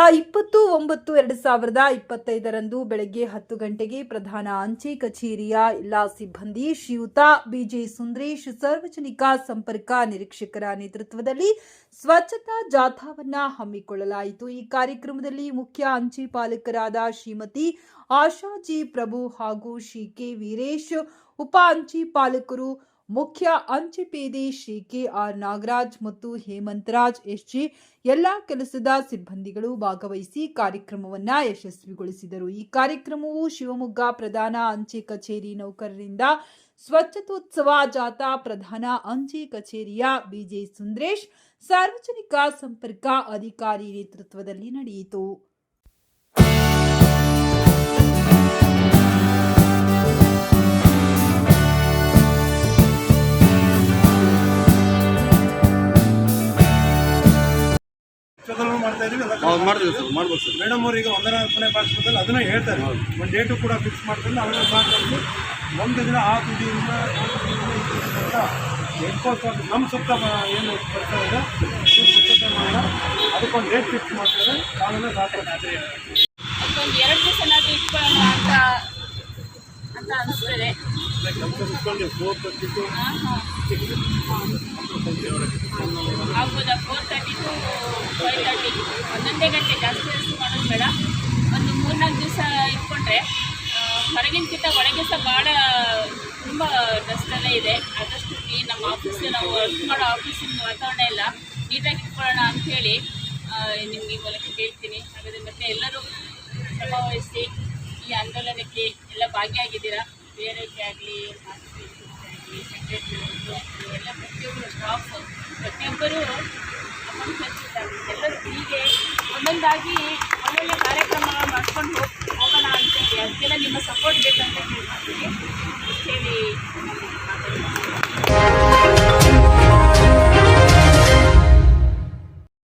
ಒಂಬತ್ತು, ಎರಡು ಸಾವಿರದ ಇಪ್ಪತ್ತೈದರಂದು ಬೆಳಗ್ಗೆ ಹತ್ತು ಗಂಟೆಗೆ ಪ್ರಧಾನ ಅಂಚೆ ಕಚೇರಿಯ ಎಲ್ಲಾ ಸಿಬ್ಬಂದಿ ಶ್ರೀಯುತ ಬಿಜೆ ಸುಂದರೇಶ್ ಸಾರ್ವಜನಿಕ ಸಂಪರ್ಕ ನಿರೀಕ್ಷಕರ ನೇತೃತ್ವದಲ್ಲಿ ಸ್ವಚ್ಛತಾ ಜಾಥಾವನ್ನ ಹಮ್ಮಿಕೊಳ್ಳಲಾಯಿತು. ಈ ಕಾರ್ಯಕ್ರಮದಲ್ಲಿ ಮುಖ್ಯ ಅಂಚೆ ಪಾಲಕರಾದ ಶ್ರೀಮತಿ ಆಶಾಜಿ ಪ್ರಭು ಹಾಗೂ ಶ್ರೀ ಕೆ ವೀರೇಶ್, ಉಪ ಅಂಚೆ ಪಾಲಕರು ಮುಖ್ಯ ಅಂಚೆ ಪೇದೆ ಶ್ರೀ ಕೆ ಆರ್ ನಾಗರಾಜ್ ಮತ್ತು ಹೇಮಂತರಾಜ್ ಎಸ್ಜಿ ಎಲ್ಲಾ ಕೆಲಸದ ಸಿಬ್ಬಂದಿಗಳು ಭಾಗವಹಿಸಿ ಕಾರ್ಯಕ್ರಮವನ್ನ ಯಶಸ್ವಿಗೊಳಿಸಿದರು. ಈ ಕಾರ್ಯಕ್ರಮವು ಶಿವಮೊಗ್ಗ ಪ್ರಧಾನ ಅಂಚೆ ಕಚೇರಿ ನೌಕರರಿಂದ ಸ್ವಚ್ಛತೋತ್ಸವ ಜಾಥಾ ಪ್ರಧಾನ ಅಂಚೆ ಕಚೇರಿಯ ಬಿಜೆ ಸುಂದ್ರೇಶ್ ಸಾರ್ವಜನಿಕ ಸಂಪರ್ಕ ಅಧಿಕಾರಿ ನೇತೃತ್ವದಲ್ಲಿ ನಡೆಯಿತು. ಮಾಡ್ತಾ ಇದೀವಿ ಎಲ್ಲ ಹೌದು ಮಾಡ್ತೀವಿ ಸರ್ ಮಾಡ್ಬೋದು ಸರ್. ಮೇಡಮ್ ಅವರಿಗೆ ಒಂದನೇ ಹತ್ತನೇ ಭಾಷಣದಲ್ಲಿ ಅದನ್ನೇ ಹೇಳ್ತಾರೆ. ಒಂದು ಡೇಟು ಕೂಡ ಫಿಕ್ಸ್ ಮಾಡ್ಕೊಂಡು ಅವರ ಭಾಗದಲ್ಲಿ ಒಂದು ದಿನ ಆ ತುದಿಯಿಂದ ನಮ್ಮ ಸುತ್ತ ಏನು ಬರ್ತಾ ಇದೆ ಇದು ಸ್ವಚ್ಛತೆ ಮಾಡೋಣ ಅದಕ್ಕೊಂದು ಡೇಟ್ ಫಿಕ್ಸ್ ಮಾಡ್ತಾರೆ ಆಮೇಲೆ ಸಾಕು. ಒಂದು ಎರಡು ದಿವಸನಾದ್ರೂ ಇಟ್ಕೊಳ್ಳೋಣ ಅಂತ ಅಂತ ಅನಿಸ್ತದೆ. ಫೋರ್ ತರ್ಟಿಟು ಆಗ್ಬೋದಾ ಫೋರ್ ತರ್ಟಿ ಟು ಒಂದೊಂದೇ ಗಂಟೆ ಜಾಸ್ತಿ ಜಾಸ್ತಿ ಮಾಡೋದು ಬೇಡ. ಒಂದು ಮೂರ್ನಾಲ್ಕು ದಿವಸ ಇಟ್ಕೊಂಡ್ರೆ ಹೊರಗಿನ ಹೊರಗಿನಕ್ಕಿಂತ ಒಳಗೆ ಸಹ ಭಾಳ ತುಂಬ ಡಸ್ಟೆಲ್ಲ ಇದೆ. ಆದಷ್ಟು ಈ ನಮ್ಮ ಆಫೀಸ್ ನಾವು ವರ್ಕ್ ಮಾಡೋ ಆಫೀಸಿನ ವಾತಾವರಣ ಎಲ್ಲ ನೀಟಾಗಿ ಇಟ್ಕೊಳ್ಳೋಣ ಅಂಥೇಳಿ ನಿಮಗೆ ಮೂಲಕ ಕೇಳ್ತೀನಿ. ಹಾಗಾದರೆ ಮತ್ತೆ ಎಲ್ಲರೂ ಶ್ರಮ ವಹಿಸಿ ಈ ಆಂದೋಲನಕ್ಕೆ ಎಲ್ಲ ಭಾಗಿಯಾಗಿದ್ದೀರಾ? ಬೇರೆಯವ್ರಿಗೆ ಆಗಲಿ ಆಗಲಿ ಸೆಕ್ರೆಟರಿ ಎಲ್ಲ ಪ್ರತಿಯೊಬ್ಬರು ಸ್ಟಾಫ್ ಪ್ರತಿಯೊಬ್ಬರು ಅಮೌಂಟ್ ಹಂಚಿದ್ದಾರೆ ಎಲ್ಲರೂ ಹೀಗೆ ಒಂದೊಂದಾಗಿ ಒಳ್ಳೊಳ್ಳೆ ಕಾರ್ಯಕ್ರಮ ಮಾಡ್ಕೊಂಡು ಹೋಗ್ ಹೋಗೋಣ ಅಂತ ಅದಕ್ಕೆಲ್ಲ ನಿಮ್ಮ ಸಪೋರ್ಟ್ ಬೇಕಂತ